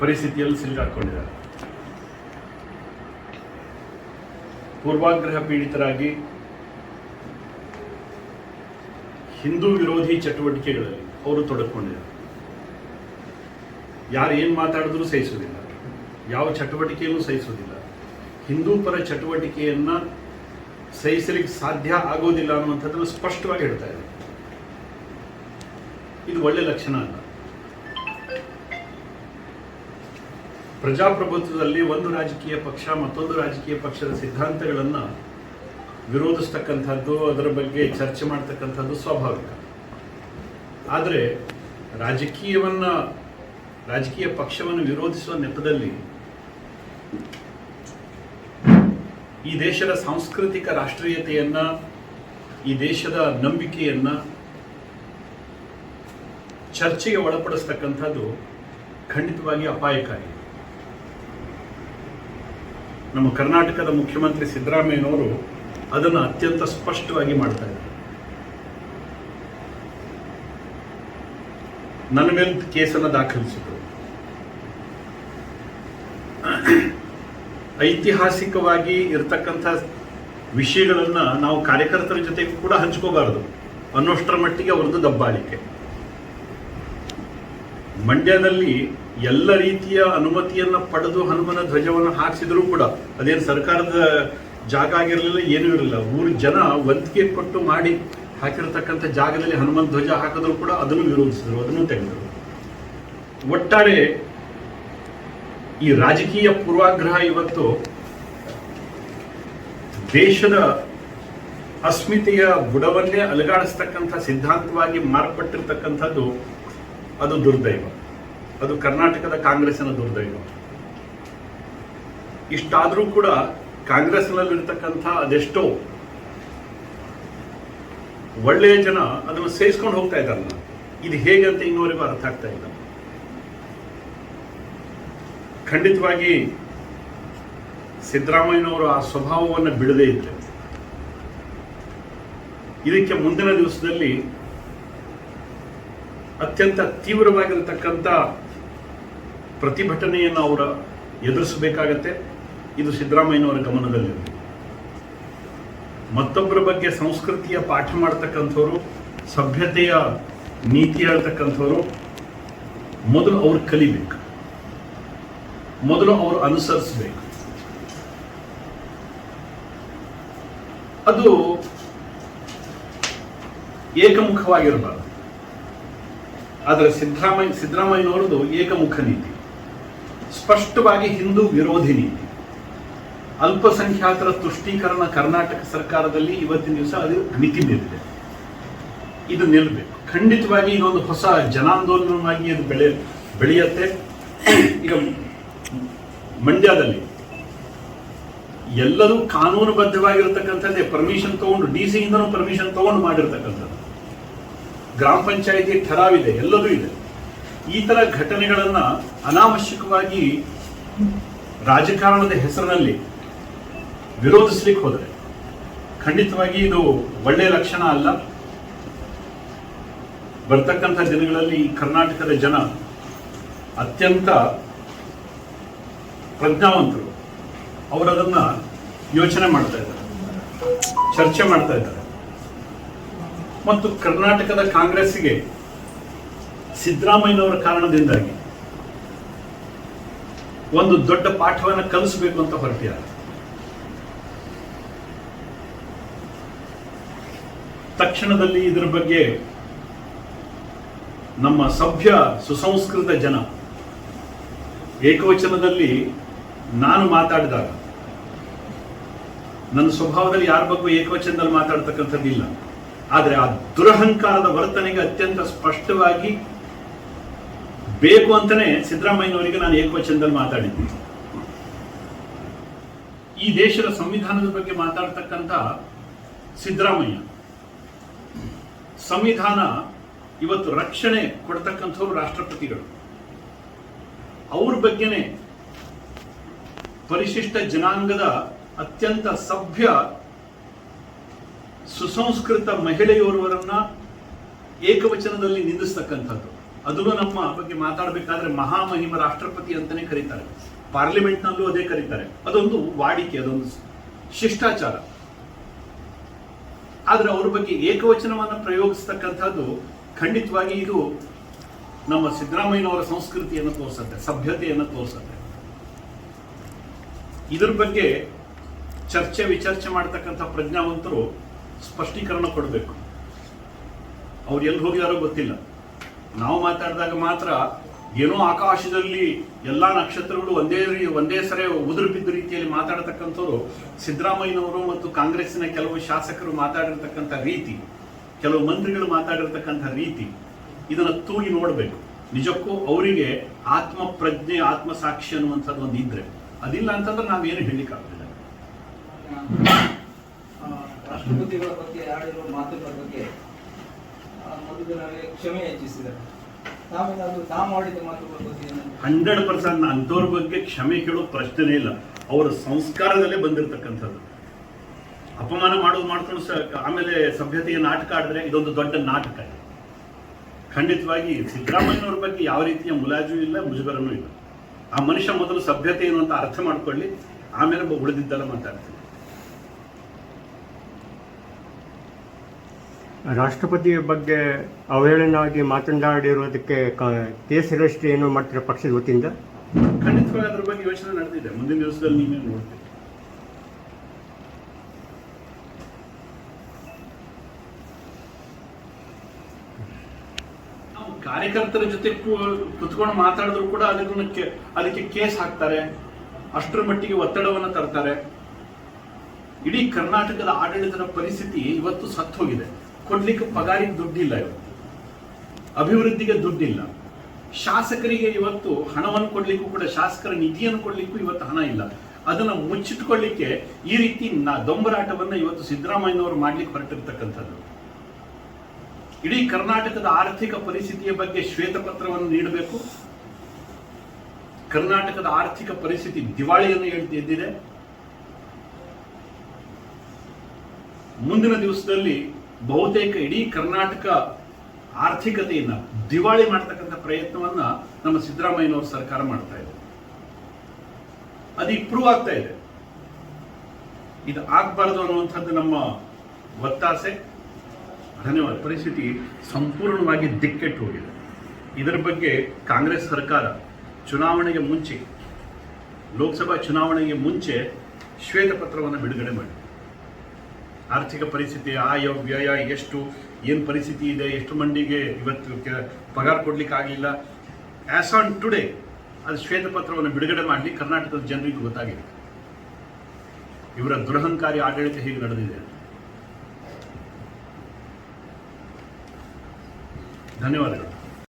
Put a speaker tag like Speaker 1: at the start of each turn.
Speaker 1: ಪರಿಸ್ಥಿತಿಯಲ್ಲಿ ಸಿಲುಕಾಕೊಂಡಿದ್ದಾರೆ ಪೂರ್ವಾಗ್ರಹ ಪೀಡಿತರಾಗಿ ಹಿಂದೂ ವಿರೋಧಿ ಚಟುವಟಿಕೆಗಳಲ್ಲಿ ಅವರು ತೊಡಕೊಂಡಿದ್ದಾರೆ. ಯಾರು ಏನು ಮಾತಾಡಿದ್ರೂ ಸಹಿಸುವುದಿಲ್ಲ. ಯಾವ ಚಟುವಟಿಕೆಯೂ ಸಹಿಸುವುದಿಲ್ಲ. ಹಿಂದೂ ಪರ ಚಟುವಟಿಕೆಯನ್ನ ಸಹಿಸಲಿಕ್ಕೆ ಸಾಧ್ಯ ಆಗೋದಿಲ್ಲ ಅನ್ನುವಂಥದ್ದನ್ನು ಸ್ಪಷ್ಟವಾಗಿ ಹೇಳ್ತಾ ಇದೆ ಇದು ಒಳ್ಳೆ ಲಕ್ಷಣ ಅಲ್ಲ. ಪ್ರಜಾಪ್ರಭುತ್ವದಲ್ಲಿ ಒಂದು ರಾಜಕೀಯ ಪಕ್ಷ ಮತ್ತೊಂದು ರಾಜಕೀಯ ಪಕ್ಷದ ಸಿದ್ಧಾಂತಗಳನ್ನು ವಿರೋಧಿಸ್ತಕ್ಕಂಥದ್ದು, ಅದರ ಬಗ್ಗೆ ಚರ್ಚೆ ಮಾಡ್ತಕ್ಕಂಥದ್ದು ಸ್ವಾಭಾವಿಕ. ಆದರೆ ರಾಜಕೀಯವನ್ನ, ರಾಜಕೀಯ ಪಕ್ಷವನ್ನು ವಿರೋಧಿಸುವ ನೆಪದಲ್ಲಿ ಈ ದೇಶದ ಸಾಂಸ್ಕೃತಿಕ ರಾಷ್ಟ್ರೀಯತೆಯನ್ನ, ಈ ದೇಶದ ನಂಬಿಕೆಯನ್ನ ಚರ್ಚೆಗೆ ಒಳಪಡಿಸ್ತಕ್ಕಂಥದ್ದು ಖಂಡಿತವಾಗಿ ಅಪಾಯಕಾರಿ. ನಮ್ಮ ಕರ್ನಾಟಕದ ಮುಖ್ಯಮಂತ್ರಿ ಸಿದ್ದರಾಮಯ್ಯನವರು ಅದನ್ನು ಅತ್ಯಂತ ಸ್ಪಷ್ಟವಾಗಿ ಮಾಡ್ತಾ ಇದ್ದಾರೆ. ನನ್ನ ಮೇಲೆ ಕೇಸನ್ನು ದಾಖಲಿಸಿದರು. ಐತಿಹಾಸಿಕವಾಗಿ ಇರತಕ್ಕಂಥ ವಿಷಯಗಳನ್ನು ನಾವು ಕಾರ್ಯಕರ್ತರ ಜೊತೆ ಕೂಡ ಹಂಚ್ಕೋಬಾರದು. ಅನ್ನೋಷ್ಟರ ಮಟ್ಟಿಗೆ ಅವ್ರದ್ದು ದಬ್ಬಾಳಿಕೆ. ಮಂಡ್ಯದಲ್ಲಿ ಎಲ್ಲ ರೀತಿಯ ಅನುಮತಿಯನ್ನ ಪಡೆದು ಹನುಮನ ಧ್ವಜವನ್ನು ಹಾಕಿಸಿದ್ರು ಕೂಡ ಅದೇನು ಸರ್ಕಾರದ ಜಾಗ ಆಗಿರಲಿಲ್ಲ, ಏನೂ ಇರಲಿಲ್ಲ. ಊರು ಜನ ವಂತಿಗೆ ಕೊಟ್ಟು ಮಾಡಿ ಹಾಕಿರತಕ್ಕಂಥ ಜಾಗದಲ್ಲಿ ಹನುಮನ್ ಧ್ವಜ ಹಾಕಿದ್ರು ಕೂಡ ಅದನ್ನು ವಿರೋಧಿಸಿದರು, ಅದನ್ನು ತೆಗೆದರು. ಒಟ್ಟಾರೆ ಈ ರಾಜಕೀಯ ಪೂರ್ವಾಗ್ರಹ ಇವತ್ತು ದೇಶದ ಅಸ್ಮಿತೆಯ ಬುಡವನ್ನೇ ಅಲುಗಾಡಿಸ್ತಕ್ಕಂಥ ಸಿದ್ಧಾಂತವಾಗಿ ಮಾರ್ಪಟ್ಟಿರ್ತಕ್ಕಂಥದ್ದು ಅದು ದುರ್ದೈವ. ಅದು ಕರ್ನಾಟಕದ ಕಾಂಗ್ರೆಸ್ಸಿನ ದುರ್ದೈವ. ಇಷ್ಟಾದರೂ ಕೂಡ ಕಾಂಗ್ರೆಸ್ನಲ್ಲಿರ್ತಕ್ಕಂಥ ಅದೆಷ್ಟೋ ಒಳ್ಳೆಯ ಜನ ಅದನ್ನು ಸೇರಿಸ್ಕೊಂಡು ಹೋಗ್ತಾ ಇದ್ದಾರಲ್ಲ ಇದು ಹೇಗೆ ಅಂತ ಇನ್ನೋರಿಗೂ ಅರ್ಥ ಆಗ್ತಾ ಇಲ್ಲ. ಖಂಡಿತವಾಗಿ ಸಿದ್ದರಾಮಯ್ಯನವರು ಆ ಸ್ವಭಾವವನ್ನು ಬಿಡದೇ ಇದ್ರೆ, ಇದಕ್ಕೆ ಮುಂದಿನ ದಿವಸದಲ್ಲಿ ಅತ್ಯಂತ ತೀವ್ರವಾಗಿರತಕ್ಕಂಥ ಪ್ರತಿಭಟನೆಯನ್ನು ಅವರ ಎದುರಿಸಬೇಕಾಗತ್ತೆ. ಇದು ಸಿದ್ದರಾಮಯ್ಯನವರ ಗಮನದಲ್ಲಿದೆ ಮತ್ತೊಬ್ಬರ ಬಗ್ಗೆ ಸಂಸ್ಕೃತಿಯ ಪಾಠ ಮಾಡ್ತಕ್ಕಂಥವ್ರು, ಸಭ್ಯತೆಯ ನೀತಿ ಹೇಳ್ತಕ್ಕಂಥವ್ರು, ಮೊದಲು ಅವ್ರು ಕಲಿಬೇಕು. ಮೊದಲು ಅವರು ಅನುಸರಿಸಬೇಕು. ಅದು ಏಕಮುಖವಾಗಿರಬಾರದು. ಆದರೆ ಸಿದ್ದರಾಮಯ್ಯ ಸಿದ್ದರಾಮಯ್ಯನವರದು ಏಕಮುಖ ನೀತಿ. ಸ್ಪಷ್ಟವಾಗಿ ಹಿಂದೂ ವಿರೋಧಿ ನೀತಿ ಅಲ್ಪಸಂಖ್ಯಾತರ ತುಷ್ಟೀಕರಣ ಕರ್ನಾಟಕ ಸರ್ಕಾರದಲ್ಲಿ ಇವತ್ತಿನ ದಿವಸ ಅದು ಮಿತಿ ಮೀರಿದೆ ಇದು ನಿಲ್ಲಬೇಕು ಖಂಡಿತವಾಗಿ ಇದೊಂದು ಹೊಸ ಜನಾಂದೋಲನವಾಗಿ ಅದು ಬೆಳೆ, ಬೆಳೆಯುತ್ತೆ. ಈಗ ಮಂಡ್ಯದಲ್ಲಿ ಎಲ್ಲರೂ ಕಾನೂನುಬದ್ಧವಾಗಿರ್ತಕ್ಕಂಥದ್ದೇ. ಪರ್ಮಿಷನ್ ತಗೊಂಡು ಡಿ ಸಿಯಿಂದನೂ ಪರ್ಮಿಷನ್ ತಗೊಂಡು ಮಾಡಿರ್ತಕ್ಕಂಥದ್ದು. ಗ್ರಾಮ ಪಂಚಾಯಿತಿ ಠರಾವಿದೆ ಎಲ್ಲದೂ ಇದೆ. ಈ ತರ ಘಟನೆಗಳನ್ನ ಅನಾವಶ್ಯಕವಾಗಿ ರಾಜಕಾರಣದ ಹೆಸರಿನಲ್ಲಿ ವಿರೋಧಿಸ್ಲಿಕ್ಕೆ ಹೋದರೆ ಖಂಡಿತವಾಗಿ ಇದು ಒಳ್ಳೆಯ ಲಕ್ಷಣ ಅಲ್ಲ. ಬರ್ತಕ್ಕಂಥ ದಿನಗಳಲ್ಲಿ ಕರ್ನಾಟಕದ ಜನ ಅತ್ಯಂತ ಪ್ರಜ್ಞಾವಂತರು. ಅವರದನ್ನ ಯೋಚನೆ ಮಾಡ್ತಾ ಇದ್ದಾರೆ, ಚರ್ಚೆ ಮಾಡ್ತಾ ಇದ್ದಾರೆ. ಮತ್ತು ಕರ್ನಾಟಕದ ಕಾಂಗ್ರೆಸ್ಸಿಗೆ ಸಿದ್ದರಾಮಯ್ಯನವರ ಕಾರಣದಿಂದಾಗಿ ಒಂದು ದೊಡ್ಡ ಪಾಠವನ್ನು ಕಲಿಸಬೇಕು ಅಂತ ಹೊರಟಿದ್ದಾರೆ. ತಕ್ಷಣದಲ್ಲಿ ಇದರ ಬಗ್ಗೆ ನಮ್ಮ ಸಭ್ಯ ಸುಸಂಸ್ಕೃತ ಜನ ಏಕವಚನದಲ್ಲಿ ನಾನು ಮಾತಾಡಿದಾಗ, ನನ್ನ ಸ್ವಭಾವದಲ್ಲಿ ಯಾರ ಬಗ್ಗೆ ಏಕವಚನದಲ್ಲಿ ಮಾತಾಡ್ತಕ್ಕಂಥದ್ದಿಲ್ಲ. ಆದರೆ ಆ ದುರಹಂಕಾರದ ವರ್ತನೆಗೆ ಅತ್ಯಂತ ಸ್ಪಷ್ಟವಾಗಿ ಬೇಕು ಅಂತಾನೆ ಸಿದ್ದರಾಮಯ್ಯನವರಿಗೆ ನಾನು ಏಕವಚನದಲ್ಲಿ ಮಾತಾಡಿದ್ದೀನಿ ಈ ದೇಶದ ಸಂವಿಧಾನದ ಬಗ್ಗೆ ಮಾತಾಡ್ತಕ್ಕಂಥ ಸಿದ್ದರಾಮಯ್ಯ, ಸಂವಿಧಾನ ಇವತ್ತು ರಕ್ಷಣೆ ಕೊಡ್ತಕ್ಕಂಥವ್ರು ರಾಷ್ಟ್ರಪತಿಗಳು. ಅವ್ರ ಬಗ್ಗೆನೆ ಪರಿಶಿಷ್ಟ ಜನಾಂಗದ ಅತ್ಯಂತ ಸಭ್ಯ ಸುಸಂಸ್ಕೃತ ಮಹಿಳೆಯೋರ್ವರನ್ನ ಏಕವಚನದಲ್ಲಿ ನಿಂದಿಸ್ತಕ್ಕಂಥದ್ದು. ಅದನ್ನು ನಮ್ಮ ಬಗ್ಗೆ ಮಾತಾಡಬೇಕಾದ್ರೆ ಮಹಾಮಹಿಮ ರಾಷ್ಟ್ರಪತಿ ಅಂತಾನೆ ಕರೀತಾರೆ. ಪಾರ್ಲಿಮೆಂಟ್ನಲ್ಲೂ ಅದೇ ಕರೀತಾರೆ. ಅದೊಂದು ವಾಡಿಕೆ, ಅದೊಂದು ಶಿಷ್ಟಾಚಾರ. ಆದ್ರೆ ಅವ್ರ ಬಗ್ಗೆ ಏಕವಚನವನ್ನು ಪ್ರಯೋಗಿಸ್ತಕ್ಕಂಥದ್ದು ಖಂಡಿತವಾಗಿ ಇದು ನಮ್ಮ ಸಿದ್ದರಾಮಯ್ಯನವರ ಸಂಸ್ಕೃತಿಯನ್ನು ತೋರಿಸುತ್ತೆ, ಸಭ್ಯತೆಯನ್ನು ತೋರಿಸುತ್ತೆ. ಇದ್ರ ಬಗ್ಗೆ ಚರ್ಚೆ, ವಿಚರ್ಚೆ ಮಾಡ್ತಕ್ಕಂಥ ಪ್ರಜ್ಞಾವಂತರು ಸ್ಪಷ್ಟೀಕರಣ ಕೊಡಬೇಕು. ಅವ್ರು ಎಲ್ಲಿ ಹೋಗಿದಾರೋ ಗೊತ್ತಿಲ್ಲ. ನಾವು ಮಾತಾಡಿದಾಗ ಮಾತ್ರ ಏನೋ ಆಕಾಶದಲ್ಲಿ ಎಲ್ಲಾ ನಕ್ಷತ್ರಗಳು ಒಂದೇ ಒಂದೇ ಸರಿ ಉದುರು ಬಿದ್ದ ರೀತಿಯಲ್ಲಿ ಮಾತಾಡತಕ್ಕಂಥವ್ರು ಸಿದ್ದರಾಮಯ್ಯನವರು ಮತ್ತು ಕಾಂಗ್ರೆಸ್ಸಿನ ಕೆಲವು ಶಾಸಕರು ಮಾತಾಡಿರ್ತಕ್ಕಂಥ ರೀತಿ ಕೆಲವು ಮಂತ್ರಿಗಳು ಮಾತಾಡಿರ್ತಕ್ಕಂಥ ರೀತಿ ಇದನ್ನ ತೂಗಿ ನೋಡಬೇಕು. ನಿಜಕ್ಕೂ ಅವರಿಗೆ ಆತ್ಮ ಪ್ರಜ್ಞೆ ಆತ್ಮ ಸಾಕ್ಷಿ ಅನ್ನುವಂಥದ್ದು ಒಂದು ಇದ್ರೆ ಅದಿಲ್ಲ ಅಂತಂದ್ರೆ ನಾವೇನು ಹೇಳಿಕ್ಕಾಗೋದಿಲ್ಲ
Speaker 2: ಆ, ರಾಷ್ಟ್ರಪತಿಗಳ ಬಗ್ಗೆ ಆಡಿರುವ ಮಾತುಗಳ ಬಗ್ಗೆ ಕ್ಷಮೆ ಮಾಡಿದ
Speaker 1: ಹಂಡ್ರೆಡ್ ಪರ್ಸೆಂಟ್ ಅಂಥವ್ರ ಬಗ್ಗೆ ಕ್ಷಮೆ ಕೇಳೋ ಪ್ರಶ್ನೆನೇ ಇಲ್ಲ. ಅವರ ಸಂಸ್ಕಾರದಲ್ಲೇ ಬಂದಿರತಕ್ಕಂಥದ್ದು. ಅಪಮಾನ ಮಾಡೋದು ಮಾಡ್ಕೊಂಡು ಸ, ಆಮೇಲೆ ಸಭ್ಯತೆಯ ನಾಟಕ ಆಡಿದ್ರೆ ಇದೊಂದು ದೊಡ್ಡ ನಾಟಕ ಖಂಡಿತವಾಗಿ ಸಿದ್ದರಾಮಯ್ಯನವ್ರ ಬಗ್ಗೆ ಯಾವ ರೀತಿಯ ಮುಲಾಜು ಇಲ್ಲ, ಮುಜುಗರನೂ ಇಲ್ಲ. ಆ ಮನುಷ್ಯ ಮೊದಲು ಸಭ್ಯತೆ ಏನು ಅಂತ ಅರ್ಥ ಮಾಡ್ಕೊಳ್ಳಿ, ಆಮೇಲೆ ಉಳಿದಿದ್ದೆಲ್ಲ ಮಾತಾಡ್ತೀನಿ.
Speaker 3: ರಾಷ್ಟ್ರಪತಿ ಬಗ್ಗೆ ಅವಹೇಳನವಾಗಿ ಮಾತನಾಡಿರುವುದಕ್ಕೆ ಕ- ಕೇಸ್ ರಿಜಿಸ್ಟ್ರಿ ಏನು ಮಾಡ್ತೀರಾ ಪಕ್ಷದ ವತಿಯಿಂದ?
Speaker 1: ಖಂಡಿತವಾಗಿ ಅದ್ರ ಬಗ್ಗೆ ಯೋಚನೆ ನಡೆದಿದೆ. ಮುಂದಿನ ದಿವಸದಲ್ಲಿ ನೀವೇ ನೋಡ್ತೀವಿ ಕಾರ್ಯಕರ್ತರ ಜೊತೆ ಕೂ- ಕುತ್ಕೊಂಡು ಮಾತಾಡಿದ್ರು ಕೂಡ ಅದಕ್ಕೆ ಕೆ- ಅದಕ್ಕೆ ಕೇಸ್ ಹಾಕ್ತಾರೆ. ಅಷ್ಟರ ಮಟ್ಟಿಗೆ ಒತ್ತಡವನ್ನು ತರ್ತಾರೆ. ಇಡೀ ಕರ್ನಾಟಕದ ಆಡಳಿತದ ಪರಿಸ್ಥಿತಿ ಇವತ್ತು ಸತ್ತು ಹೋಗಿದೆ. ಕೊಡ್ಲಿಕ್ಕೆ ಪಗಾರಿಗೆ ದುಡ್ಡಿಲ್ಲ ಇವತ್ತು ಅಭಿವೃದ್ಧಿಗೆ ದುಡ್ಡಿಲ್ಲ. ಶಾಸಕರಿಗೆ ಇವತ್ತು ಹಣವನ್ನು ಕೊಡ್ಲಿಕ್ಕೂ ಕೂಡ, ಶಾಸಕರ ನಿಧಿಯನ್ನು ಕೊಡ್ಲಿಕ್ಕೂ ಇವತ್ತು ಹಣ ಇಲ್ಲ. ಅದನ್ನು ಮುಚ್ಚಿಟ್ಕೊಳ್ಳಿಕ್ಕೆ ಈ ರೀತಿ ನಾ, ದೊಂಬರಾಟವನ್ನು ಇವತ್ತು ಸಿದ್ದರಾಮಯ್ಯನವರು ಮಾಡ್ಲಿಕ್ಕೆ ಹೊರಟಿರ್ತಕ್ಕಂಥದ್ದು. ಇಡೀ ಕರ್ನಾಟಕದ ಆರ್ಥಿಕ ಪರಿಸ್ಥಿತಿಯ ಬಗ್ಗೆ ಶ್ವೇತಪತ್ರವನ್ನು ನೀಡಬೇಕು. ಕರ್ನಾಟಕದ ಆರ್ಥಿಕ ಪರಿಸ್ಥಿತಿ ದಿವಾಳಿಯನ್ನು ಎದ್ದಿದೆ. ಮುಂದಿನ ದಿವಸದಲ್ಲಿ ಬಹುತೇಕ ಇಡೀ ಕರ್ನಾಟಕ ಆರ್ಥಿಕತೆಯನ್ನ ದಿವಾಳಿ ಮಾಡ್ತಕ್ಕಂಥ ಪ್ರಯತ್ನವನ್ನ ನಮ್ಮ ಸಿದ್ದರಾಮಯ್ಯನವರ ಸರ್ಕಾರ ಮಾಡ್ತಾ ಇದೆ. ಅದು ಇಂಪ್ರೂವ್ ಪ್ರೂವ್ ಆಗ್ತಾ ಇದೆ. ಇದು ಆಗ್ಬಾರ್ದು ಅನ್ನುವಂಥದ್ದು ನಮ್ಮ ಒತ್ತಾಸೆ. ಧನ್ಯವಾದ. ಪರಿಸ್ಥಿತಿ ಸಂಪೂರ್ಣವಾಗಿ ದಿಕ್ಕೆಟ್ಟು ಹೋಗಿದೆ. ಇದರ ಬಗ್ಗೆ ಕಾಂಗ್ರೆಸ್ ಸರ್ಕಾರ ಚುನಾವಣೆಗೆ ಮುಂಚೆ, ಲೋಕಸಭಾ ಚುನಾವಣೆಗೆ ಮುಂಚೆ ಶ್ವೇತಪತ್ರವನ್ನು ಬಿಡುಗಡೆ ಮಾಡಿ ಆರ್ಥಿಕ ಪರಿಸ್ಥಿತಿ ಆಯ ವ್ಯಯ ಎಷ್ಟು, ಏನು ಪರಿಸ್ಥಿತಿ ಇದೆ, ಎಷ್ಟು ಮಂದಿಗೆ ಇವತ್ತು ಪಗಾರ ಕೊಡ್ಲಿಕ್ಕೆ ಆಗಲಿಲ್ಲ. ಆಸ್ ಆನ್ ಟುಡೇ ಅದು ಶ್ವೇತಪತ್ರವನ್ನು ಬಿಡುಗಡೆ ಮಾಡಲಿ ಕರ್ನಾಟಕದ ಜನರಿಗೆ ಗೊತ್ತಾಗಿದೆ. ಇವರ ದುರಹಂಕಾರಿ ಆಡಳಿತ ಹೇಗೆ ನಡೆದಿದೆ ಧನ್ಯವಾದಗಳು.